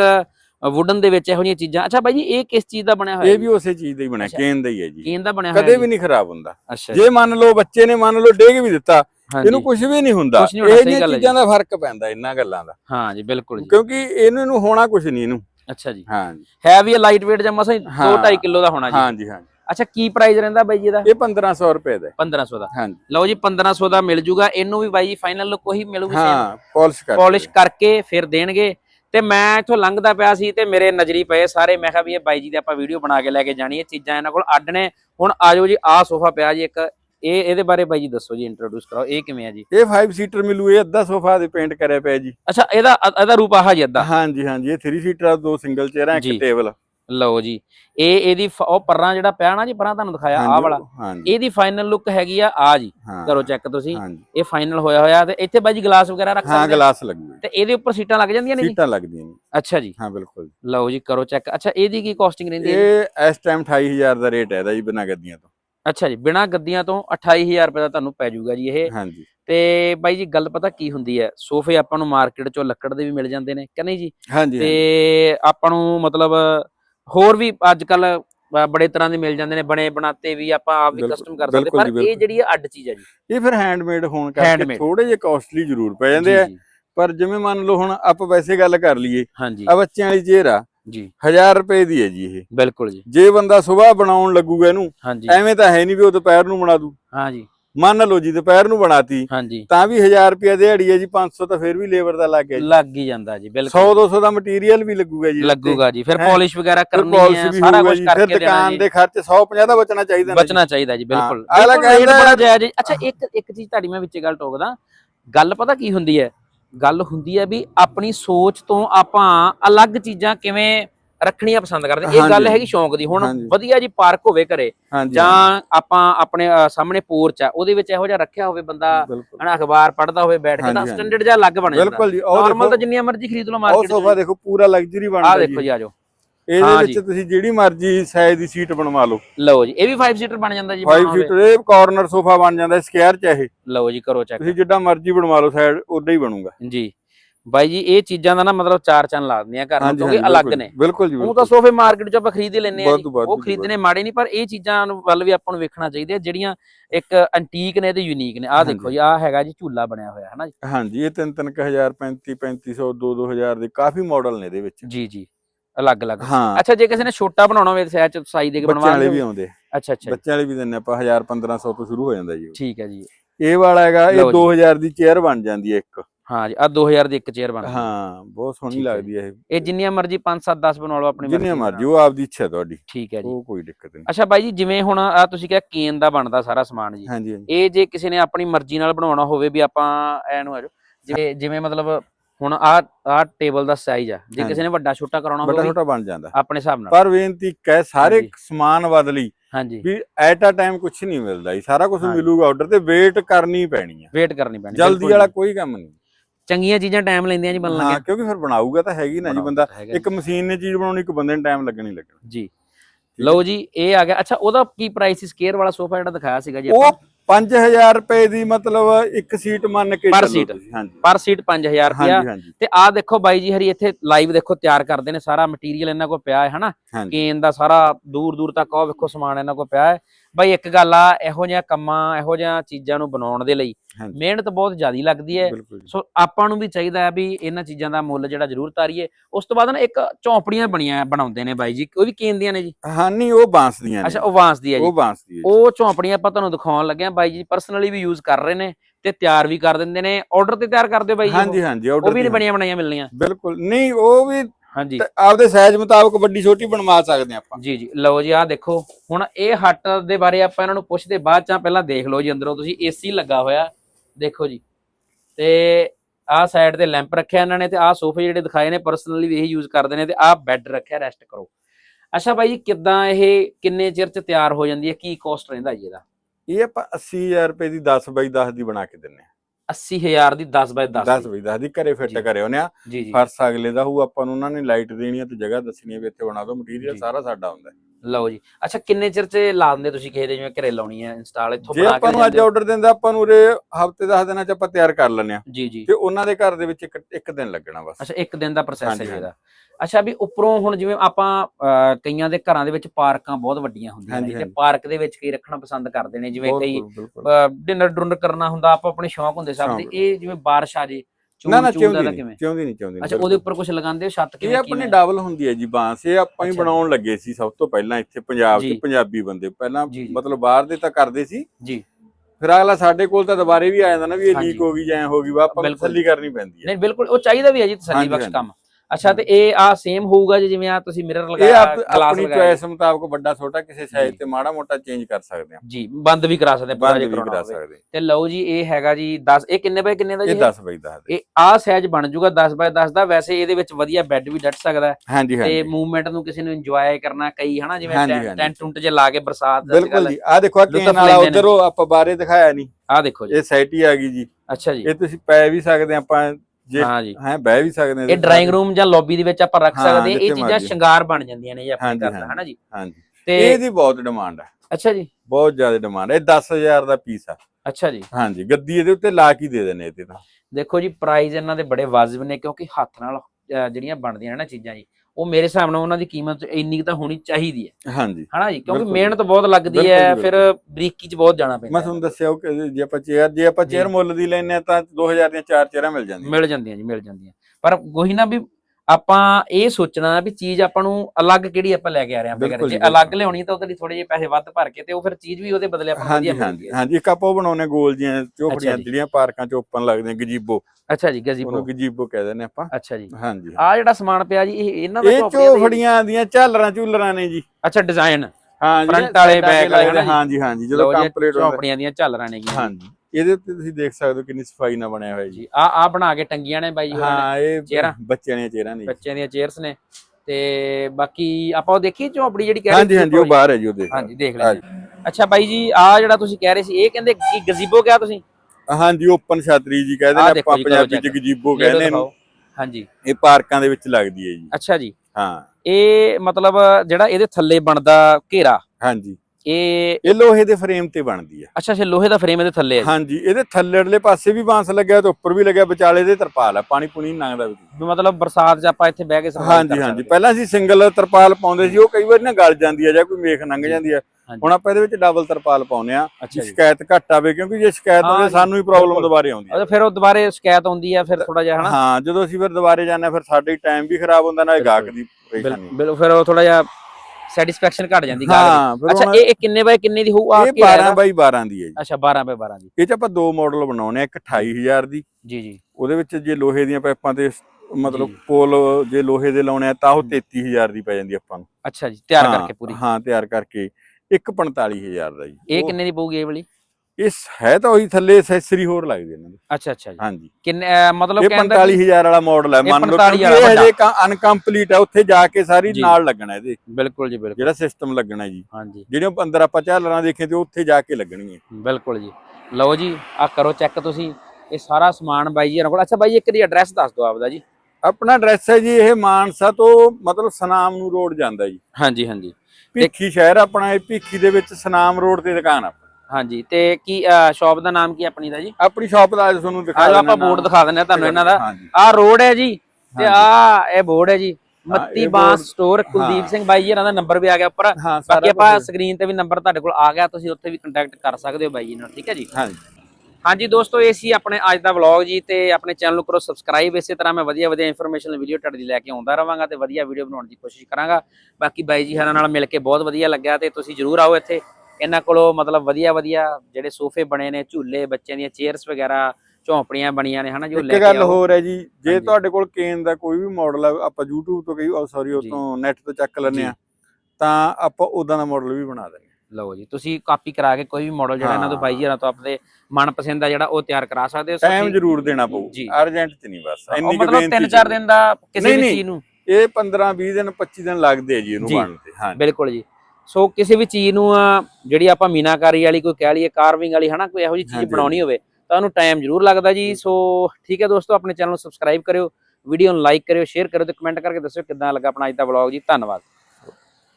ਵੁਡਨ ਦੇ ਵਿੱਚ ਇਹੋ ਜਿਹੀਆਂ ਚੀਜ਼ਾਂ ਅੱਛਾ ਬਾਈ ਜੀ ਇਹ ਕਿਸ ਚੀਜ਼ ਦਾ ਬਣਿਆ ਹੋਇਆ ਇਹ ਵੀ ਉਸੇ ਚੀਜ਼ ਦਾ ਹੀ ਬਣਿਆ। ਕੇਨ ਦਾ ਹੀ ਹੈ ਜੀ ਕੇਨ ਦਾ ਬਣਿਆ ਹੋਇਆ ਕਦੇ? ਵੀ ਨਹੀਂ ਖਰਾਬ ਹੁੰਦਾ ਅੱਛਾ ਜੀ, ਮੰਨ ਲਓ ਬੱਚੇ ਨੇ ਮੰਨ ਲਓ ਡੇਗ ਵੀ ਦਿੱਤਾ। ਇਹਨੂੰ ਕੁਝ ਵੀ ਨਹੀਂ ਹੁੰਦਾ। ਕੁਛ ਨਹੀਂ ਹੋਣਾ, ਇਹ ਸਹੀ ਜਿਹੀਆਂ ਗੱਲ ਹੈ ਚੀਜ਼ਾਂ ਦਾ ਫ਼ਰਕ ਪੈਂਦਾ ਇਹਨਾਂ ਗੱਲਾਂ ਦਾ। ਹਾਂ ਜੀ ਬਿਲਕੁਲ ਜੀ। ਕਿਉਂਕਿ ਇਹਨੂੰ ਨੂੰ ਹੋਣਾ ਕੁਝ ਨਹੀਂ ਇਹਨੂੰ। ਅੱਛਾ ਜੀ। ਹਾਂ ਜੀ। ਹੈ ਵੀ ਲਾਈਟ weight ਜਾਂ ਮਸਾਂ 2 ਹਾਂ। 2.5 ਕਿਲੋ ਦਾ ਹੋਣਾ ਜੀ। ਹਾਂ ਜੀ ਹਾਂ ਜੀ। ਅੱਛਾ ਕੀ ਪ੍ਰਾਈਸ ਰਹਿੰਦਾ ਬਾਈ ਜੀ ਇਹਦਾ? ਇਹ 1500 ਰੁਪਏ ਦਾ। ਹੈ। 1500 ਦਾ। ਹਾਂ ਜੀ। ਲਓ ਜੀ 1500 ਦਾ ਮਿਲ ਜੂਗਾ। ਇਹਨੂੰ ਵੀ ਬਾਈ ਜੀ ਫਾਈਨਲ ਲੁੱਕ ਉਹੀ ਮਿਲੂਗੀ ਸੇਮ ਹਾਂ ਪਾਲਿਸ਼ ਕਰ ਪਾਲਿਸ਼ ਕਰਕੇ ਫਿਰ ਦੇਣਗੇ। ਤੇ ਮੈਂ ਇਥੋਂ ਲੰਘਦਾ ਪਿਆ ਸੀ ਤੇ ਮੇਰੇ ਨਜ਼ਰੀ ਪਏ ਸਾਰੇ। ਮੈਂ ਕਿਹਾ ਵੀ ਇਹ ਬਾਈ ਜੀ ਦੀ ਆਪਾਂ ਵੀਡੀਓ ਬਣਾ ਕੇ ਲੈ ਕੇ ਜਾਣੀ। ਇਹ ਚੀਜ਼ਾਂ ਇਹਨਾਂ ਕੋਲ ਅੱਡ ਨੇ। ਹੁਣ ਆਜੋ ਜੀ ਆਹ ਸੋਫਾ ਪਿਆ ਜੀ ਇੱਕ। ਇਹ ਇਹਦੇ ਬਾਰੇ ਬਾਈ ਜੀ ਦੱਸੋ ਜੀ ਇੰਟਰੋਡਿਊਸ ਕਰਾਓ ਇਹ ਕਿਵੇਂ ਆ ਜੀ? ਇਹ 5 ਸੀਟਰ ਮਿਲੂ ਇਹ ਅੱਧਾ ਸੋਫਾ ਦੇ ਪੇਂਟ ਕਰਿਆ ਪਿਆ ਜੀ। ਅੱਛਾ ਇਹਦਾ ਇਹਦਾ ਰੂਪ ਆਹ ਜੀ ਅੱਦਾ ਹਾਂ ਜੀ ਹਾਂ ਜੀ ਇਹ 3 ਸੀਟਰ ਦੋ ਸਿੰਗਲ ਚੇਅਰਾਂ। ਇੱਕ ਟੇਬਲ ਲਓ ਜੀ ਇਹ ਇਹਦੀ ਉਹ ਪਰਾਂ ਜਿਹੜਾ ਪਿਆ ਨਾ ਜੀ ਪਰਾਂ ਤੁਹਾਨੂੰ ਦਿਖਾਇਆ ਆਹ ਹਾਂਜੀ, ਵਾਲਾ। ਹਾਂਜੀ। ਇਹਦੀ ਫਾਈਨਲ ਲੁੱਕ ਹੈਗੀ ਆ ਆ ਜੀ। ਕਰੋ ਚੈੱਕ ਤੁਸੀਂ। ਹਾਂਜੀ। ਇਹ ਫਾਈਨਲ ਹੋਇਆ ਹੋਇਆ ਤੇ ਇੱਥੇ ਬਾਈ ਜੀ ਗਲਾਸ ਵਗੈਰਾ ਰੱਖ ਹਾਂ ਸਕਦੇ ਆ? ਗਲਾਸ ਲੱਗੂ ਤੇ ਇਹਦੇ ਉੱਪਰ ਸੀਟਾਂ ਲੱਗ ਜਾਂਦੀਆਂ ਨੇ ਜੀ? ਸੀਟਾਂ ਲੱਗਦੀਆਂ ਨੇ। ਅੱਛਾ ਜੀ। ਹਾਂ ਬਿਲਕੁਲ ਲਓ ਜੀ ਕਰੋ ਚੈੱਕ ਅੱਛਾ ਇਹਦੀ ਕੀ ਕਾਸਟਿੰਗ ਰਹਿੰਦੀ ਹੈ? ਇਹ ਇਸ ਟਾਈਮ 28000 ਦਾ ਰੇਟ ਹੈ ਇਹਦਾ ਜੀ ਬਿਨਾਂ ਗੱਦੀਆਂ ਤੋਂ। ਅੱਛਾ ਜੀ ਬਿਨਾ ਗੱਦੀਆਂ ਤੋਂ 28000 ਰੁਪਏ ਦਾ ਤੁਹਾਨੂੰ ਪੈ ਜਾਊਗਾ ਜੀ ਇਹ। ਹਾਂਜੀ। ਤੇ ਬਾਈ ਜੀ ਗੱਲ ਪਤਾ ਕੀ ਹੁੰਦੀ ਹੈ? ਸੋਫੇ ਆਪਾਂ ਨੂੰ ਮਾਰਕੀਟ ਚੋਂ ਲੱਕੜ ਦੇ ਵੀ ਮਿਲ ਜਾਂਦੇ ਨੇ ਕਿ ਨਹੀਂ ਜੀ? ਹਾਂਜੀ। ਤੇ ਆਪਾਂ ਨੂੰ ਮਤਲਬ ਹੋਰ ਵੀ ਅੱਜ ਕੱਲ ਬੜੇ ਤਰ੍ਹਾਂ ਦੇ ਮਿਲ ਜਾਂਦੇ ਨੇ ਬਣੇ ਬਣਾਤੇ ਵੀ ਆਪਾਂ ਆਪ ਵੀ ਕਸਟਮ ਕਰ ਸਕਦੇ। ਪਰ ਇਹ। ਜਿਹੜੀ ਅੱਡ ਚੀਜ਼ ਹੈ ਜੀ। ਇਹ ਫਿਰ ਹੈਂਡਮੇਡ ਹੋਣ ਕਰਕੇ। ਥੋੜੇ ਜਿਹੇ ਕਾਸਟਲੀ ਜ਼ਰੂਰ ਪੈ ਜਾਂਦੇ ਆ। ਪਰ ਜਿਵੇਂ ਮੰਨ ਲਓ ਹੁਣ ਆਪਾਂ ਵੈਸੇ ਗੱਲ ਕਰ ਲਈਏ ਆ ਬੱਚਿਆਂ ਵਾਲੀ ਚੇਅਰ ਆ ਜੀ। 1000 ਰੁਪਏ ਦੀ ਹੈ ਜੀ ਇਹ। ਬਿਲਕੁਲ ਜੀ। ਜੇ ਬੰਦਾ ਸਵੇਰ ਬਣਾਉਣ ਲੱਗੂਗਾ ਇਹਨੂੰ ਹਾਂਜੀ। ਐਵੇਂ ਤਾਂ ਹੈ ਨਹੀਂ ਵੀ ਉਹ ਦੁਪਹਿਰ ਨੂੰ ਬਣਾ ਦੂ। ਹਾਂ ਜੀ। ਮੰਨ ਲਓ ਜੀ ਦੁਪਹਿਰ ਨੂੰ ਬਣਾਤੀ ਹਾਂਜੀ ਤਾਂ ਵੀ 1000 ਰੁਪਏ ਦਿਹਾੜੀ ਹੈ ਜੀ 500 ਤਾਂ ਫਿਰ ਵੀ ਲੇਬਰ ਦਾ ਲੱਗ ਗਿਆ ਲੱਗ ਹੀ ਜਾਂਦਾ ਜੀ 100 ਬਿਲਕੁਲ। 200 ਦਾ ਮਟੀਰੀਅਲ ਵੀ ਲੱਗੂਗਾ ਜੀ ਲੱਗੂਗਾ ਜੀ। ਫਿਰ? ਪਾਲਿਸ਼ ਵਗੈਰਾ ਕਰਨੀ ਹੈ ਸਾਰਾ ਕੁਝ ਕਰਕੇ ਫਿਰ ਦੁਕਾਨ ਦੇ ਖਰਚ 150 ਦਾ ਬਚਣਾ ਚਾਹੀਦਾ। ਬਚਣਾ ਚਾਹੀਦਾ ਜੀ ਬਿਲਕੁਲ। ਅਗਲਾ ਕਹਿੰਦਾ- ਬੜਾ ਜਾਇਜ਼ ਹੈ। ਅੱਛਾ ਇੱਕ ਇੱਕ ਚੀਜ਼ ਤੁਹਾਡੀ ਮੈਂ ਵਿੱਚੇ ਗੱਲ ਟੋਕਦਾ। ਗੱਲ ਪਤਾ ਕੀ ਹੁੰਦੀ ਹੈ? ਗੱਲ ਹੁੰਦੀ ਹੈ ਵੀ ਆਪਣੀ ਸੋਚ ਤੋਂ ਆਪਾਂ ਅਲੱਗ ਚੀਜ਼ਾਂ ਕਿਵੇਂ ਰੱਖਣੀਆਂ ਪਸੰਦ ਕਰਦੇ। ਇਹ ਗੱਲ। ਹੈਗੀ ਸ਼ੌਂਕ ਦੀ। ਹੁਣ। ਵਧੀਆ ਜੀ ਪਾਰਕ ਹੋਵੇ ਘਰੇ ਜਾਂ ਆਪਾਂ ਆਪਣੇ ਸਾਹਮਣੇ ਪੋਰਚ ਆ ਉਹਦੇ ਵਿੱਚ ਇਹੋ ਜਿਹਾ ਰੱਖਿਆ ਹੋਵੇ ਬੰਦਾ ਹਨਾ ਅਖਬਾਰ ਪੜ੍ਹਦਾ ਹੋਵੇ ਬੈਠ ਕੇ ਤਾਂ। ਸਟੈਂਡਰਡ ਜਿਹਾ ਅਲੱਗ ਬਣ ਜਾਂਦਾ। ਬਿਲਕੁਲ ਜੀ। ਉਹ ਨਾਰਮਲ ਦੇਖੋ। ਤਾਂ ਜਿੰਨੀਆਂ ਮਰਜ਼ੀ ਖਰੀਦ ਲਓ ਉਹ ਮਾਰਕੀਟ ਸੋਫਾ ਦੇਖੋ ਪੂਰਾ ਲਗਜ਼ਰੀ ਆ ਬਣਦਾ ਦੇਖੋ ਜੀ ਜੀ ਆਜੋ ਇਹਦੇ ਵਿੱਚ। ਤੁਸੀਂ ਜਿਹੜੀ ਮਰਜ਼ੀ ਸਾਈਜ਼ ਦੀ ਸੀਟ ਬਣਵਾ ਲਓ। ਲਓ ਜੀ ਇਹ ਵੀ 5 ਸੀਟਰ ਬਣ ਜਾਂਦਾ ਜੀ 5 ਬਣਾਉਣਾ ਹੋਵੇ। ਸੀਟਰ ਇਹ ਕਾਰਨਰ ਸੋਫਾ ਬਣ ਜਾਂਦਾ ਸਕੁਅਰ ਚ ਇਹ। ਲਓ ਜੀ ਕਰੋ ਚੈੱਕ ਤੁਸੀਂ ਜਿੱਡਾ ਮਰਜ਼ੀ ਬਣਵਾ ਲਓ ਸਾਈਡ ਉਦਾਂ ਹੀ ਬਣੂਗਾ। ਜੀ। ਬਾਈ ਜੀ ਇਹ ਚੀਜ਼ਾਂ ਦਾ ਨਾ ਮਤਲਬ ਚਾਰ ਚੰਨ ਲਾ ਦਿੰਦੀਆਂ ਘਰ ਨੂੰ ਕਿਉਂਕਿ ਅਲੱਗ ਨੇ। ਬਿਲਕੁਲ ਜੀ ਉਹ ਤਾਂ ਸੋਫੇ ਮਾਰਕੀਟ ਚੋਂ ਆਪਾਂ ਖਰੀਦ ਹੀ ਲੈਨੇ ਆ ਉਹ ਜੀ, ਖਰੀਦਣੇ ਮਾੜੇ ਨਹੀਂ ਪਰ ਇਹ ਚੀਜ਼ਾਂ ਨੂੰ ਵੱਲ ਵੀ ਆਪਾਂ ਨੂੰ ਵੇਖਣਾ ਚਾਹੀਦਾ ਜਿਹੜੀਆਂ ਇੱਕ ਐਂਟੀਕ ਨੇ ਤੇ ਯੂਨੀਕ ਨੇ। ਆਹ ਦੇਖੋ। ਜੀ ਆਹ ਹੈਗਾ ਜੀ ਝੂਲਾ ਬਣਿਆ ਹੋਇਆ ਹੈ ਨਾ ਜੀ? ਹਾਂਜੀ ਇਹ 3-3000 35-3500 2-2000 ਦੇ ਕਾਫੀ ਮਾਡਲ ਨੇ ਇਹਦੇ ਵਿੱਚ। ਜੀ ਜੀ। ਅਲੱਗ-ਅਲੱਗ। ਹਾਂ। ਅੱਛਾ ਜੇ ਕਿਸੇ ਨੇ ਛੋਟਾ ਬਣਾਉਣਾ ਹੋਵੇ ਸਾਈਜ਼ ਚ ਸਾਈਜ਼ ਦੇ ਕੇ ਬੱਚਿਆਂ ਬਣਵਾ ਵਾਲੇ ਵੀ ਆਉਂਦੇ। ਅੱਛਾ ਅੱਛਾ। ਬੱਚਿਆਂ ਵਾਲੇ ਵੀ ਦਿੰਨੇ ਆਪਾਂ 1000-1500 ਤੋਂ ਸ਼ੁਰੂ ਹੋ ਜਾਂਦਾ ਜੀ। ਠੀਕ ਹੈ ਜੀ। ਇਹ ਵਾਲਾ ਹੈਗਾ ਇਹ ਲਓ ਜੀ। 2000 ਦੀ ਚੇਅਰ ਬਣ ਜਾਂਦੀ ਹੈ ਇੱਕ। ਹਾਂ ਜੀ ਆ 2000 ਦੀ ਇੱਕ ਚੇਅਰ ਬਣ ਗਈ। ਹਾਂ। ਬਹੁਤ ਸੋਹਣੀ ਲੱਗਦੀ ਹੈ ਇਹ। ਇਹ ਜਿੰਨੀਆਂ ਮਰਜ਼ੀ 5 7 10 ਬਣਾ ਲਓ ਆਪਣੀ ਜਿੰਨੇ ਦੇ ਮਰਜ਼ੀ। ਉਹ ਆਪਦੀ ਇੱਛਾ ਤੁਹਾਡੀ। ਠੀਕ ਹੈ ਜੀ। ਉਹ ਕੋਈ ਦਿੱਕਤ ਨਹੀਂ। ਅੱਛਾ ਬਾਈ ਜੀ ਜਿਵੇਂ ਹੁਣ ਆ ਤੁਸੀਂ ਕਿਹਾ ਕੇਨ ਦਾ ਬਣਦਾ ਸਾਰਾ ਸਮਾਨ ਜੀ। ਇਹ ਜੇ ਕਿਸੇ ਨੇ ਆਪਣੀ ਮਰਜ਼ੀ ਨਾਲ ਬਣਾਉਣਾ ਹੋਵੇ ਵੀ ਆਪਾਂ ਐਨੂੰ ਆਜੋ ਜਿਵੇਂ ਜਿਵੇਂ ਮਤਲਬ ਹੁਣ ਆ ਆ ਟੇਬਲ ਦਾ ਸਾਈਜ਼ ਆ। ਜੇ। ਕਿਸੇ ਨੇ ਵੱਡਾ ਛੋਟਾ ਕਰਾਉਣਾ ਵੱਡਾ ਹੋਵੇ ਉਹ ਵੀ ਛੋਟਾ ਬਣ ਜਾਂਦਾ। ਆਪਣੇ ਹਿਸਾਬ ਨਾਲ। ਪਰ ਬੇਨਤੀ ਕਹਿ ਸਾਰੇ। ਸਮਾਨ ਬਦਲੀ ਹਾਂਜੀ। ਵੀ ਐਟ ਅ ਟਾਈਮ ਕੁਝ ਨਹੀਂ ਮਿਲਦਾ ਜੀ। ਸਾਰਾ ਕੁਝ। ਮਿਲੂਗਾ ਆਰਡਰ ਤੇ ਵੇਟ ਕਰਨੀ ਪੈਣੀ ਹੈ ਵੇਟ ਕਰਨੀ ਪੈਣੀ ਜਲਦੀ ਵਾਲਾ। ਕੋਈ ਕੰਮ ਨਹੀਂ। ਚੰਗੀਆਂ ਚੀਜ਼ਾਂ ਟਾਈਮ ਲੈਂਦੀਆਂ ਜੀ ਬਣਨ ਹਾਂ ਲੱਗਿਆ। ਕਿਉਂਕਿ ਫਿਰ ਬਣਾਊਗਾ ਤਾਂ ਹੈਗੀ ਨਾ ਜੀ ਬੰਦਾ। ਇੱਕ ਮਸ਼ੀਨ ਨੇ ਚੀਜ਼ ਬਣਾਉਣੀ ਇੱਕ ਬੰਦੇ ਨੂੰ ਟਾਈਮ ਲੱਗਣੀ ਲੱਗਣਾ। ਜੀ। ਲਓ ਜੀ। ਇਹ ਆ ਗਿਆ। ਅੱਛਾ ਉਹਦਾ ਕੀ ਪ੍ਰਾਈਸ ਸੀ? ਸਕੇਅਰ ਵਾਲਾ ਸੋਫਾ ਜਿਹੜਾ ਦਿਖਾਇਆ ਸੀਗਾ ਜੀ ਉਹ 5000 ਰੁਪਏ ਦੀ ਮਤਲਬ ਇੱਕ ਸੀਟ ਮੰਨ ਕੇ ਪਰ ਸੀਟ। ਹਾਂਜੀ ਪਰ ਸੀਟ 5000 ਰੁਪਇਆ ਹਾਂਜੀ ਹਾਂਜੀ ਤੇ ਆਹ ਦੇਖੋ ਬਾਈ ਜੀ ਹਰੀ ਇੱਥੇ ਲਾਈਵ ਦੇਖੋ ਤਿਆਰ ਕਰਦੇ ਨੇ ਸਾਰਾ ਮਟੀਰੀਅਲ ਇਹਨਾਂ ਕੋਲ ਪਿਆ ਹੈ ਹਨਾ ਕੇਨ ਦਾ ਸਾਰਾ ਦੂਰ ਦੂਰ ਤੱਕ ਉਹ ਵੇਖੋ ਸਮਾਨ ਇਹਨਾਂ ਕੋਲ ਪਿਆ ਹੈ ਬਾਈ ਇੱਕ ਗੱਲ ਆ ਇਹੋ ਜਿਹੀਆਂ ਕੰਮਾਂ ਇਹੋ ਜਿਹੀਆਂ ਚੀਜ਼ਾਂ ਨੂੰ ਬਣਾਉਣ ਦੇ ਲਈ। ਮਿਹਨਤ ਬਹੁਤ ਜ਼ਿਆਦੀ ਲੱਗਦੀ ਹੈ। ਸੋ ਆਪਾਂ ਨੂੰ ਵੀ ਚਾਹੀਦਾ ਹੈ ਵੀ ਇਹਨਾਂ ਚੀਜ਼ਾਂ ਦਾ ਮੁੱਲ ਜਿਹੜਾ ਜ਼ਰੂਰ ਤਾਰੀਏ। ਉਸ ਤੋਂ ਬਾਅਦ ਨਾ ਇੱਕ ਝੌਂਪੜੀਆਂ ਬਣੀਆਂ ਬਣਾਉਂਦੇ ਨੇ ਬਾਈ ਜੀ। ਉਹ ਵੀ ਕੇਨ ਦੀਆਂ ਨੇ ਜੀ? ਹਾਂ ਨਹੀਂ ਉਹ ਬਾਂਸ ਦੀਆਂ ਨੇ। ਅੱਛਾ ਉਹ ਵਾਂਸ ਦੀ ਹੈ ਜੀ। ਉਹ ਬਾਂਸ ਦੀ ਹੈ। ਉਹ ਝੌਂਪੜੀਆਂ ਆਪਾਂ ਤੁਹਾਨੂੰ ਦਿਖਾਉਣ ਲੱਗੇ ਆ ਬਾਈ ਜੀ। ਪਰਸਨਲੀ ਵੀ ਯੂਜ਼ ਕਰ ਰਹੇ ਨੇ ਤੇ ਤਿਆਰ ਵੀ ਕਰ ਦਿੰਦੇ ਨੇ। ਆਰਡਰ ਤੇ ਤਿਆਰ ਕਰਦੇ ਬਾਈ ਜੀ? ਹਾਂਜੀ ਹਾਂਜੀ ਉਹ ਆਰਡਰ ਵੀ ਬਣੀਆਂ ਬਣਾਈਆਂ ਮਿਲਣੀਆਂ? ਬਿਲਕੁਲ। ਨਹੀਂ ਉਹ ਵੀ ਹਾਂਜੀ। ਆਪਦੇ ਸਾਈਜ਼ ਮੁਤਾਬਕ ਵੱਡੀ ਛੋਟੀ ਬਣਵਾ ਸਕਦੇ ਆਪਾਂ। ਜੀ ਜੀ। ਲਓ ਜੀ ਆਹ ਦੇਖੋ। ਹੁਣ ਇਹ ਹੱਟ ਦੇ ਬਾਰੇ ਆਪਾਂ ਇਹਨਾਂ ਨੂੰ ਪੁੱਛਦੇ ਬਾਅਦ ਚ ਆ, ਪਹਿਲਾਂ ਦੇਖ ਲਓ ਜੀ ਅੰਦਰੋਂ। ਤੁਸੀਂ ਏਸੀ ਲੱਗਾ ਹੋਇਆ। ਦੇਖੋ ਜੀ। ਤੇ ਆਹ ਸਾਈਡ ਤੇ ਲੈਂਪ ਰੱਖਿਆ ਇਹਨਾਂ ਨੇ ਤੇ ਆਹ ਸੋਫੇ ਜਿਹੜੇ ਦਿਖਾਏ ਨੇ ਪਰਸਨਲੀ ਵੀ ਇਹ ਯੂਜ਼ ਕਰਦੇ ਨੇ ਤੇ ਆਹ ਬੈੱਡ ਰੱਖਿਆ ਰੈਸਟ ਕਰੋ। ਅੱਛਾ ਜੀ ਕਿੱਦਾਂ ਇਹ ਕਿੰਨੇ ਚਿਰ ਚ ਤਿਆਰ ਹੋ ਜਾਂਦੀ ਹੈ? ਕੀ ਕੋਸਟ ਰਹਿੰਦਾ ਜੀ ਇਹਦਾ? ਇਹ ਆਪਾਂ 80000 ਰੁਪਏ ਦੀ 10 ਬਾਈ 10 ਦੀ ਬਣਾ ਕੇ ਦਿੰਨੇ ਆ 80000 ਦੀ 10 ਬਾਈ 10 10 ਬਾਈ 10 ਦੀ ਘਰੇ ਫਿੱਟ। ਕਰੇ ਉਹਨੇ ਆ। ਫਰਸ਼ ਅਗਲੇ ਦਾ ਹੋਊ ਆਪਾਂ ਨੂੰ ਉਹਨਾਂ ਨੇ ਲਾਈਟ ਦੇਣੀ ਆ ਤੇ ਜਗ੍ਹਾ ਦੱਸਣੀ ਆ ਵੀ ਇੱਥੇ ਬਣਾ ਦਿਓ ਮਟੀਰੀਅਲ। ਸਾਰਾ ਸਾਡਾ ਹੁੰਦਾ ਹੈ। ਲਓ ਜੀ ਅੱਛਾ ਕਿੰਨੇ ਚਿਰ ਚ ਲਾ ਦਿੰਦੇ ਤੁਸੀਂ ਕਿਸੇ ਦੇ ਜਿਵੇਂ ਘਰੇ ਲਾਉਣੀ ਹੈ ਇੰਸਟਾਲ ਇੱਥੋਂ ਜੇ ਬਣਾ ਆਪਾਂ ਕੇ ਨੂੰ ਅੱਜ? ਆਰਡਰ ਦਿੰਦਾ ਆਪਾਂ ਨੂੰ ਉਰੇ ਹਫ਼ਤੇ 10 ਦਿਨਾਂ ਚ ਆਪਾਂ ਤਿਆਰ ਕਰ ਲੈਂਦੇ ਆ ਜੀ ਜੀ ਤੇ ਉਹਨਾਂ ਦੇ ਘਰ ਦੇ ਵਿੱਚ ਇੱਕ ਇੱਕ ਦਿਨ ਲੱਗਣਾ ਬਸ ਅੱਛਾ ਇੱਕ ਦਿਨ ਦਾ ਪ੍ਰੋਸੈਸ ਹੈ ਹਾਂਜੀ। ਇਹਦਾ ਅੱਛਾ ਵੀ ਉੱਪਰੋਂ ਹੁਣ ਜਿਵੇਂ ਆਪਾਂ ਅਹ, ਕਈਆਂ ਦੇ ਘਰਾਂ ਦੇ ਵਿੱਚ ਪਾਰਕਾਂ ਬਹੁਤ ਵੱਡੀਆਂ ਹੁੰਦੀਆਂ ਨੇ ਤੇ ਹਾਂਜੀ। ਪਾਰਕ ਦੇ ਵਿੱਚ ਕਈ ਰੱਖਣਾ ਪਸੰਦ ਕਰਦੇ ਨੇ ਜਿਵੇਂ ਕਈ ਬਿਲਕੁਲ। ਡਿਨਰ ਡੁਨਰ ਕਰਨਾ ਹੁੰਦਾ ਆਪਾਂ ਆਪਣੇ ਸ਼ੌਂਕ ਹੁੰਦੇ ਸਭ ਦੇ ਸ਼ੌਂਕ। ਇਹ ਜਿਵੇਂ ਬਾਰਿਸ਼ ਆ ਜੇ ਨਾ ਨਾ ਚੂਲ ਦਾ ਨਹੀਂ ਕਿਵੇਂ ਚਾਹੁੰਦੀ ਨਹੀਂ ਚਾਹੁੰਦੀ ਅੱਛਾ ਉਹਦੇ ਉੱਪਰ ਕੁਝ ਲਗਾਉਂਦੇ ਹੋ ਛੱਤ ਇਹ ਕਿਵੇਂ ਆਪਣੀ ਕਿਵੇਂ ਡਬਲ ਹੁੰਦੀ ਹੈ ਜੀ ਬਾਂਸ ਇਹ ਆਪਾਂ ਹੀ। ਬਣਾਉਣ ਲੱਗੇ ਸੀ ਸਭ ਤੋਂ ਪਹਿਲਾਂ ਇੱਥੇ ਪੰਜਾਬ। 'ਚ ਪੰਜਾਬੀ ਬੰਦੇ ਪਹਿਲਾਂ। ਮਤਲਬ ਬਾਹਰ ਦੇ ਤਾਂ ਕਰਦੇ ਸੀ ਜੀ ਫਿਰ ਅਗਲਾ ਸਾਡੇ ਕੋਲ ਤਾਂ ਦੁਬਾਰੇ ਵੀ ਆ ਜਾਂਦਾ ਨਾ ਵੀ ਇਹ। ਲੀਕ ਹੋ ਗਈ ਜਾਂ ਹੋ ਗਈ ਵਾ ਆਪਾਂ। ਤਸੱਲੀ ਕਰਨੀ ਪੈਂਦੀ ਹੈ ਨਹੀਂ ਬਿਲਕੁਲ ਉਹ ਚਾਹੀਦਾ ਵੀ ਹੈ ਜੀ ਤਸੱਲੀ ਬਖਸ਼। ਕੰਮ ਅੱਛਾ ਤੇ ਇਹ ਆ ਸੇਮ ਹੋਊਗਾ ਜੀ ਜਿਵੇਂ ਆ ਤੁਸੀਂ ਮਿਰਰ ਲਗਾਇਆ ਗਲਾਸ ਆਪਣੀ ਚੋਇਸ ਮੁਤਾਬਕ ਵੱਡਾ ਛੋਟਾ ਕਿਸੇ। ਸਾਈਜ਼ ਤੇ ਮਾੜਾ ਮੋਟਾ ਚੇਂਜ ਕਰ ਸਕਦੇ ਆ ਜੀ ਬੰਦ ਵੀ ਕਰਾ ਸਕਦੇ ਬੰਦ ਜੇ ਕਰਾਉਣਾ ਕਰਾ ਹੋਵੇ। ਸਕਦੇ। ਤੇ ਲਓ ਜੀ ਇਹ ਹੈਗਾ ਜੀ 10 ਇਹ ਕਿੰਨੇ ਬਾਏ ਕਿੰਨੇ ਦਾ ਜੀ ਇਹ 10 ਬਾਈ 10 ਦੇ ਇਹ ਆ ਸਾਈਜ਼ ਬਣ ਜਾਊਗਾ 10 ਬਾਏ 10 ਦਾ। ਵੈਸੇ ਇਹਦੇ ਵਿੱਚ ਵਧੀਆ ਬੈੱਡ ਵੀ ਡੱਟ ਸਕਦਾ ਤੇ ਮੂਵਮੈਂਟ ਨੂੰ ਕਿਸੇ ਨੂੰ ਇੰਜੋਏ ਕਰਨਾ ਕਈ ਹਨਾ ਜਿਵੇਂ ਟੈਂਟ। ਟੈਂਟ ਜੇ ਲਾ ਕੇ ਬਰਸਾਤ ਦਾ ਬਿਲਕੁਲ ਜੀ। ਆ ਦੇਖੋ ਆ ਕੇਨ ਵਾਲਾ। ਉਧਰ ਉਹ ਆਪਾਂ ਬਾਰੇ ਦਿਖਾਇਆ ਨਹੀਂ। ਆ ਦੇਖੋ ਜੀ। ਇਹ ਸੈਟ ਆ ਗਈ ਜੀ। ਅੱਛਾ ਜੀ। ਇਹ ਤੁਸੀਂ ਪੈ ਵੀ ਸਕਦੇ ਆਪਾਂ। ਜੇ ਹਾਂ ਜੀ। ਹੈ ਬਹਿ ਵੀ ਸਕਦੇ ਇਹ ਡਰਾਇੰਗ ਰੂਮ ਜਾਂ ਲੌਬੀ ਦੇ ਵਿੱਚ ਆਪਾਂ ਰੱਖ ਸਕਦੇ ਇਹ ਚੀਜ਼ਾਂ। ਸ਼ਿੰਗਾਰ ਬਣ ਜਾਂਦੀਆਂ ਨੇ ਜੀ ਆਪਣੇ ਘਰ ਦਾ। ਹਨਾ ਜੀ? ਹਾਂਜੀ। ਤੇ ਇਹਦੀ ਬਹੁਤ ਡਿਮਾਂਡ ਹੈ ਅੱਛਾ ਜੀ। ਬਹੁਤ ਜ਼ਿਆਦਾ ਡਿਮਾਂਡ ਇਹ 10000 ਦਾ ਪੀਸ ਆ। ਅੱਛਾ ਜੀ। ਹਾਂਜੀ ਗੱਦੀ ਇਹਦੇ ਉੱਤੇ ਲਾ ਕੇ ਦੇ ਦੇਣੇ ਇਹਦੇ ਤਾਂ। ਦੇਖੋ ਜੀ ਪ੍ਰਾਈਸ ਇਹਨਾਂ ਦੇ ਬੜੇ ਵਾਜਬ ਨੇ ਕਿਉਂਕਿ ਹੱਥ ਨਾਲ ਜਿਹੜੀਆਂ ਬਣਦੀਆਂ ਨੇ ਨਾ ਚੀਜ਼ਾਂ ਜੀ ਉਹ ਮੇਰੇ ਹਿਸਾਬ ਨਾਲ ਉਹਨਾਂ ਦੀ ਕੀਮਤ ਇੰਨੀ ਤਾਂ ਹੋਣੀ ਚਾਹੀਦੀ ਹੈ। ਹਾਂਜੀ। ਹਨਾ ਜੀ? ਕਿਉਂਕਿ ਬਿਲਕੁਲ ਮਿਹਨਤ ਬਹੁਤ ਲੱਗਦੀ ਬਿਲਕੁਲ ਹੈ ਜੀ, ਫਿਰ ਬਰੀਕੀ 'ਚ ਬਹੁਤ ਜਾਣਾ ਮੈਂ ਪੈਂਦਾ। ਤੁਹਾਨੂੰ ਦੱਸਿਆ ਉਹ ਕਿ ਜੇ ਆਪਾਂ ਚੇਅਰ ਜੇ ਆਪਾਂ ਜੀ। ਚੇਅਰ ਮੁੱਲ ਦੀ ਲੈਨੇ ਆ ਤਾਂ 2000 ਦੀਆਂ ਚਾਰ ਚੇਅਰਾਂ ਮਿਲ ਜਾਂਦੀਆਂ। ਮਿਲ ਜਾਂਦੀਆਂ ਜੀ ਮਿਲ ਜਾਂਦੀਆਂ। ਪਰ ਉਹੀ ਨਾ ਵੀ ਆਪਾਂ ਇਹ ਸੋਚਣਾ ਵੀ ਚੀਜ਼ ਆਪਾਂ ਨੂੰ ਅਲੱਗ ਕਿਹੜੀ ਆਪਾਂ ਲੈ ਕੇ ਆ ਰਹੇ ਹਾਂ ਆਪਣੇ ਘਰੇ। ਬਿਲਕੁਲ ਜੇ ਜੀ, ਅਲੱਗ। ਲਿਆਉਣੀ ਤਾਂ ਉਹਦੇ ਲਈ ਥੋੜੇ ਜਿਹੇ ਪੈਸੇ ਵੱਧ ਭਰ ਕੇ ਤੇ ਉਹ ਫਿਰ ਚੀਜ਼ ਵੀ ਉਹਦੇ ਬਦਲੇ ਆਪਾਂ ਵਧੀਆ ਮਿਲਦੀ ਹੈ। ਹਾਂਜੀ ਇੱਕ ਆਪਾਂ ਬਣਾਉਨੇ ਗੋਲ ਜੀਆਂ ਝੋਪੜੀਆਂ ਜੀ। ਜਿਹੜੀਆਂ ਪਾਰਕਾਂ 'ਚ ਓਪਨ ਲੱਗਦੀਆਂ ਗਜੀਬੋ। ਅੱਛਾ ਜੀ ਗਜ਼ੀਬੋ। ਉਹਨੂੰ ਗਜੀਬੋ ਕਹਿ ਦਿੰਦੇ ਆਪਾਂ। ਅੱਛਾ ਜੀ। ਹਾਂਜੀ। ਆ ਜਿਹੜਾ ਸਮਾਨ ਪਿਆ ਜੀ ਇਹ ਇਹਨਾਂ ਦਾ ਝੋਪੜੀਆਂ ਦਾ ਹੀ- ਝੋਪੜੀਆਂ ਦੀਆਂ ਝਾਲਰਾਂ ਝੂਲਰਾਂ ਨੇ ਜੀ। ਅੱਛਾ ਡਿਜ਼ਾਈਨ ਹਾਂ Front ਵਾਲੇ, back ਵਾਲੇ ਜੀ। ਹਾਂਜੀ ਹਾਂਜੀ। ਜਦੋਂ ਕੰਪਲੀਟ ਝੋਪੜੀਆਂ ਦੀਆਂ ਝਾਲਰਾਂ ਨੇ ਹਾਂਜੀ। ਇਹਦੇ ਉੱਤੇ ਤੁਸੀਂ ਦੇਖ ਸਕਦੇ ਹੋ ਕਿੰਨੀ ਸਫ਼ਾਈ ਨਾਲ ਬਣਿਆ ਹੋਇਆ ਜੀ। ਆ ਆ ਬਣਾ ਕੇ ਟੰਗੀਆਂ ਨੇ ਬਾਈ ਹਾਂ ਇਹ ਚੇਅਰਾਂ। ਬੱਚਿਆਂ ਦੀਆਂ ਚਿਹਰਾ ਨੇ ਜੀ। ਬੱਚਿਆਂ ਦੀਆਂ ਚੇਅਰਸ ਨੇ। ਤੇ ਬਾਕੀ ਆਪਾਂ ਉਹ ਦੇਖੀ ਝੋਪੜੀ ਜਿਹੜੀ ਕਹਿ ਰਹੇ ਹਾਂਜੀ ਉਹ ਬਾਹਰ ਹੈ ਜੀ ਉਹ ਦੇਖ ਹਾਂਜੀ ਦੇਖ ਆ ਲੈਂਦੇ ਹਾਂ। ਅੱਛਾ ਬਾਈ ਜੀ ਆ ਜਿਹੜਾ ਤੁਸੀਂ ਕਹਿ ਰਹੇ ਸੀ ਇਹ ਕਹਿੰਦੇ ਕੀ ਗਜ਼ੀਬੋ ਕਿਹਾ ਤੁਸੀਂ? ਹਾਂਜੀ ਓਪਨ ਛਾਤਰੀ ਜੀ ਕਹਿੰਦੇ ਨੇ ਆਪਾਂ ਪੰਜਾਬੀ ਚ ਗਜੀਬੋ ਕਹਿੰਦੇ ਨੇ। ਹਾਂਜੀ। ਇਹ ਪਾਰਕਾਂ ਦੇ ਵਿੱਚ ਲੱਗਦੀ ਹੈ ਜੀ। ਅੱਛਾ ਜੀ। ਹਾਂ। ਇਹ ਮਤਲਬ ਜਿਹੜਾ ਇਹਦੇ ਥੱਲੇ ਬਣਦਾ ਘੇਰਾ ਹਾਂਜੀ। ਇਹ ਇਹ ਲੋਹੇ ਦੇ ਫਰੇਮ ਤੇ ਬਣਦੀ ਹੈ ਅੱਛਾ ਅੱਛਾ ਲੋਹੇ ਦਾ ਫਰੇਮ ਇਹਦੇ ਥੱਲੇ ਹੈ। ਹਾਂਜੀ ਇਹਦੇ ਥੱਲੇੜਲੇ ਪਾਸੇ ਵੀ ਬਾਂਸ ਲੱਗਿਆ ਤੇ ਉੱਪਰ ਵੀ ਲੱਗਿਆ ਵਿਚਾਲੇ ਦੇ ਤਰਪਾਲ ਹੈ ਪਾਣੀ ਪੁਣੀ ਨੀ ਲੰਘਦਾ ਵੀ। ਵੀ ਮਤਲਬ ਬਰਸਾਤ 'ਚ ਆਪਾਂ ਇੱਥੇ ਬਹਿ ਕੇ ਸਰਵਾਈਵ ਹਾਂਜੀ ਹਾਂਜੀ। ਪਹਿਲਾਂ ਅਸੀਂ ਸਿੰਗਲ ਤਰਪਾਲ ਪਾਉਂਦੇ ਸੀ ਉਹ ਕਈ ਵਾਰ ਨਾ ਗਲ ਜਾਂਦੀ ਹੈ ਜਾਂ ਕੋਈ ਮੇਖ ਲੰਘ। ਜਾਂਦੀ ਹੈ ਹਾਂਜੀ। ਹੁਣ ਆਪਾਂ ਇਹਦੇ ਵਿੱਚ ਡਬਲ ਤਰਪਾਲ ਪਾਉਨੇ ਆ ਜੀ। ਸ਼ਿਕਾਇਤ ਘੱਟ ਆਵੇ ਕਿਉਂਕਿ ਜੇ ਸ਼ਿਕਾਇਤ ਹਾਂ ਆਵੇ ਜੀ, ਸਾਨੂੰ ਹੀ ਪ੍ਰੋਬਲਮ ਬਿਲਕੁਲ। ਦੁਬਾਰੇ ਆਉਂਦੀ ਹੈ ਉਹ ਫਿਰ ਉਹ ਦੁਬਾਰੇ ਸ਼ਿਕਾਇਤ ਆਉਂਦੀ ਹੈ ਫਿਰ ਥੋੜਾ ਜਿਹਾ ਹਨਾ? ਹਾਂ ਜਦੋਂ ਅਸੀਂ ਫਿਰ ਦੁਬਾਰੇ ਜਾਂਦੇ ਹਾਂ, ਫਿਰ ਸਾਡੇ ਟਾਈਮ ਵੀ ਖਰਾਬ ਹੁੰਦਾ ਨਾਲ ਗਾਹਕ ਦੀ ਪਰੇਸ਼ਾਨੀ। ਬਿਲ ਫਿਰ ਉਹ ਥੋੜਾ ਜਿਹਾ ਸੈਟੀਸਫੈਕਸ਼ਨ ਘਟ ਜਾਂਦੀ ਗਾਹਕ ਦੀ। ਹਾਂ ਅੱਛਾ ਇਹ ਇਹ ਕਿੰਨੇ ਬਾਏ ਕਿੰਨੇ ਦੀ ਹੋਊ? ਆ ਇਹ ਘੇਰਾ 12 ਇਹਦਾ? ਬਾਈ 12 ਦੀ ਹੈ ਜੀ। ਅੱਛਾ 12 ਬਾਏ 12 ਦੀ। ਇਹ ਚ ਆਪਾਂ ਦੋ ਮਾਡਲ ਬਣਾਉਣੇ ਆ ਇੱਕ 28000 ਦੀ। ਜੀ ਜੀ। ਉਹਦੇ ਵਿੱਚ ਜੇ ਲੋਹੇ ਦੀਆਂ ਪਾਈਪਾਂ ਤੇ ਮਤਲਬ ਜੀ। ਪੋਲ ਜੇ ਲੋਹੇ ਦੇ ਲਾਉਣੇ ਆ ਤਾਂ ਉਹ 33000 ਦੀ ਪੈ ਜਾਂਦੀ ਆਪਾਂ ਨੂੰ। ਅੱਛਾ ਜੀ ਤਿਆਰ ਹਾਂ, ਕਰਕੇ ਪੂਰੀ। ਹਾਂ ਤਿਆਰ ਕਰਕੇ। ਇੱਕ 45000 ਦਾ ਜੀ। ਇਹ ਉਹ- ਕਿੰਨੇ ਦੀ ਪਊਗੀ ਇਹ ਵਾਲੀ? ਇਹ ਹੈ ਤਾਂ ਉਹੀ ਥੱਲੇ ਐਕਸੈਸਰੀ ਹੋਰ ਲੱਗਦੀ ਇਹਨਾਂ ਦੀ। ਅੱਛਾ ਅੱਛਾ ਜੀ। ਹਾਂਜੀ। ਕਿੰਨੇ ਮਤਲਬ ਇਹ ਕਹਿੰਦਾ 45000 ਵਾਲਾ ਮਾਡਲ ਹੈ ਮੰਨ ਲਓ 45 ਕਿ ਵਾਲਾ ਇਹ ਹਜੇ ਅਨਕੰਪਲੀਟ ਹੈ ਉੱਥੇ ਜਾ ਕੇ ਸਾਰੀ। ਨਾਲ ਲੱਗਣਾ ਇਹਦੇ। ਬਿਲਕੁਲ ਜੀ ਬਿਲਕੁਲ। ਜਿਹੜਾ ਸਿਸਟਮ ਲੱਗਣਾ ਜੀ। ਹਾਂਜੀ। ਜਿਹੜੀਆਂ ਅੰਦਰ ਆਪਾਂ ਝਾਲਰਾਂ ਦੇਖੇ ਤੇ ਉੱਥੇ ਜਾ ਕੇ ਲੱਗਣਗੀਆਂ। ਬਿਲਕੁਲ ਜੀ। ਲਓ ਜੀ ਆ ਕਰੋ ਚੈੱਕ ਤੁਸੀਂ। ਇਹ ਸਾਰਾ ਸਮਾਨ ਬਾਈ ਜੀ ਕੋਲ। ਅੱਛਾ ਬਾਈ ਇੱਕ ਦੀ ਐਡਰੈਸ ਦੱਸ ਦਿਓ ਆਪਦਾ ਜੀ। ਆਪਣਾ ਐਡਰੈਸ ਹੈ ਜੀ ਇਹ ਮਾਨਸਾ ਤੋਂ ਮਤਲਬ ਸਨਾਮ ਨੂੰ ਰੋਡ ਜਾਂਦਾ ਜੀ। ਹਾਂਜੀ ਹਾਂਜੀ। ਭਿੱਖੀ ਸ਼ਹਿਰ ਆਪਣਾ ਇਹ ਭਿੱਖੀ ਦੇ ਵਿੱਚ ਸਨਾਮ ਰੋਡ ਤੇ ਦੁਕਾਨ ਆ ਹਾਂਜੀ ਤੇ ਕੀ ਸ਼ਾਪ ਦਾ ਨਾਮ ਕੀ ਆਪਣੀ ਦਾ ਜੀ? ਆਪਣੀ ਸ਼ਾਪ ਦਾ ਅੱਜ ਤੁਹਾਨੂੰ ਦਿਖਾ ਦਿੰਦਾ ਆਪਾਂ ਬੋਰਡ ਦਿਖਾ ਦਿੰਦੇ ਆ ਤੁਹਾਨੂੰ ਇਹਨਾਂ ਦਾ। ਆਹ ਰੋਡ ਹੈ ਜੀ ਤੇ। ਆਹ ਇਹ ਬੋਰਡ ਹੈ ਜੀ ਮੱਤੀ ਬਾਂਸ ਸਟੋਰ ਕੁਲਦੀਪ। ਸਿੰਘ ਬਾਈ ਜੀ ਇਹਨਾਂ ਦਾ ਨੰਬਰ ਵੀ ਆ ਗਿਆ ਉੱਪਰ। ਬਾਕੀ ਆਪਾਂ ਸਕਰੀਨ ਤੇ ਵੀ ਨੰਬਰ ਤੁਹਾਡੇ ਕੋਲ ਆ ਗਿਆ ਤੁਸੀਂ ਉੱਥੇ ਵੀ ਕੰਟੈਕਟ ਕਰ ਸਕਦੇ ਹੋ ਬਾਈ ਜੀ ਨਾਲ ਠੀਕ ਹੈ ਜੀ? ਹਾਂਜੀ। ਹਾਂਜੀ ਦੋਸਤੋ ਇਹ ਸੀ ਆਪਣੇ ਅੱਜ ਦਾ ਵਲੌਗ ਜੀ ਤੇ ਆਪਣੇ ਚੈਨਲ ਨੂੰ ਕਰੋ ਸਬਸਕ੍ਰਾਈਬ ਇਸੇ ਤਰ੍ਹਾਂ ਮੈਂ ਵਧੀਆ ਵਧੀਆ ਇਨਫੋਰਮੇਸ਼ਨ ਵੀਡੀਓ ਤੁਹਾਡੇ ਲਈ ਲੈ ਕੇ ਆਉਂਦਾ ਰਵਾਂਗਾ ਤੇ ਵਧੀਆ ਵੀਡੀਓ ਬਣਾਉਣ ਦੀ ਕੋਸ਼ਿਸ਼ ਕਰਾਂਗਾ। ਬਾਕੀ ਬਾਈ ਜੀ ਹਰਾਂ ਨਾਲ ਮਿਲ ਕੇ ਬਹੁਤ ਵਧੀਆ ਲੱਗਿਆ ਤੇ ਤੁਸੀਂ ਜਰੂਰ ਆਓ ਇੱਥੇ। ਇਹਨਾਂ ਕੋਲੋਂ ਮਤਲਬ ਵਧੀਆ ਵਧੀਆ ਜਿਹੜੇ ਸੋਫੇ ਬਣੇ ਨੇ ਝੂਲੇ ਬੱਚਿਆਂ ਦੀਆਂ ਚੇਅਰਸ ਵਗੈਰਾ ਝੌਂਪੜੀਆਂ ਬਣੀਆਂ ਨੇ ਹਨਾ ਜੋ ਲੈ ਇੱਕ ਕੇ ਗੱਲ ਹੋਰ ਹੈ ਜੀ ਜੇ। ਤੁਹਾਡੇ ਕੋਲ ਕੇਨ ਦਾ ਕੋਈ ਵੀ ਮਾਡਲ ਆ ਆਪਾਂ YouTube ਤੋਂ ਕਈ ਸੌਰੀ ਜੀ। ਉਤੋਂ ਨੈਟ ਤੋਂ ਚੱਕ ਲੈਂਦੇ। ਆ ਤਾਂ ਆਪਾਂ ਉਦਾਂ ਦਾ ਮਾਡਲ ਵੀ ਬਣਾ ਦਿੰਦੇ ਲਓ ਜੀ ਤੁਸੀਂ ਕਾਪੀ ਕਰਾ ਕੇ ਕੋਈ ਵੀ ਮਾਡਲ ਜਿਹੜਾ ਇਹਨਾਂ ਤੋਂ। ਬਾਈ ਜਰਾਂ ਤੋਂ ਆਪਣੇ ਮਨਪਸੰਦ ਦਾ ਜਿਹੜਾ ਉਹ ਤਿਆਰ ਕਰਾ ਸਕਦੇ ਹੋ ਟਾਈਮ ਜ਼ਰੂਰ ਦੇਣਾ ਪਊ। ਅਰਜੈਂਟ ਚ ਨਹੀਂ ਬਸ ਇੰਨੀ ਕੁ ਮਤਲਬ ਬੇਨਤੀ 3-4 ਜ਼ਰੂਰ। ਦਿਨ ਦਾ ਕਿਸੇ ਵੀ। ਚੀਜ਼ ਨੂੰ ਇਹ 15 20 ਦਿਨ 25 ਦਿਨ ਲੱਗਦੇ ਆ ਜੀ ਇਹਨੂੰ। ਬਣਨ ਤੇ ਹਾਂ ਬਿਲਕੁਲ ਜੀ ਸੋ ਕਿਸੇ ਵੀ ਚੀਜ਼ ਨੂੰ ਜਿਹੜੀ ਆਪਾਂ ਮੀਨਾਕਾਰੀ ਵਾਲੀ ਕੋਈ ਕਹਿ ਲਈਏ ਕਾਰਵਿੰਗ ਵਾਲੀ ਹਨਾ ਕੋਈ ਇਹੋ ਜਿਹੀ ਚੀਜ਼ ਬਣਾਉਣੀ ਹੋਵੇ ਤਾਂ ਉਹਨੂੰ ਟਾਈਮ ਜ਼ਰੂਰ ਲੱਗਦਾ ਜੀ। ਸੋ ਠੀਕ ਹੈ ਦੋਸਤੋ ਆਪਣੇ ਚੈਨਲ ਨੂੰ ਸਬਸਕ੍ਰਾਈਬ ਕਰਿਓ ਵੀਡੀਓ ਨੂੰ ਲਾਈਕ ਕਰਿਓ ਸ਼ੇਅਰ ਕਰਿਓ ਤੇ ਕਮੈਂਟ ਕਰਕੇ ਦੱਸਿਓ ਕਿੱਦਾਂ ਲੱਗਾ ਆਪਣਾ ਅੱਜ ਦਾ ਵਲੌਗ ਜੀ। ਧੰਨਵਾਦ।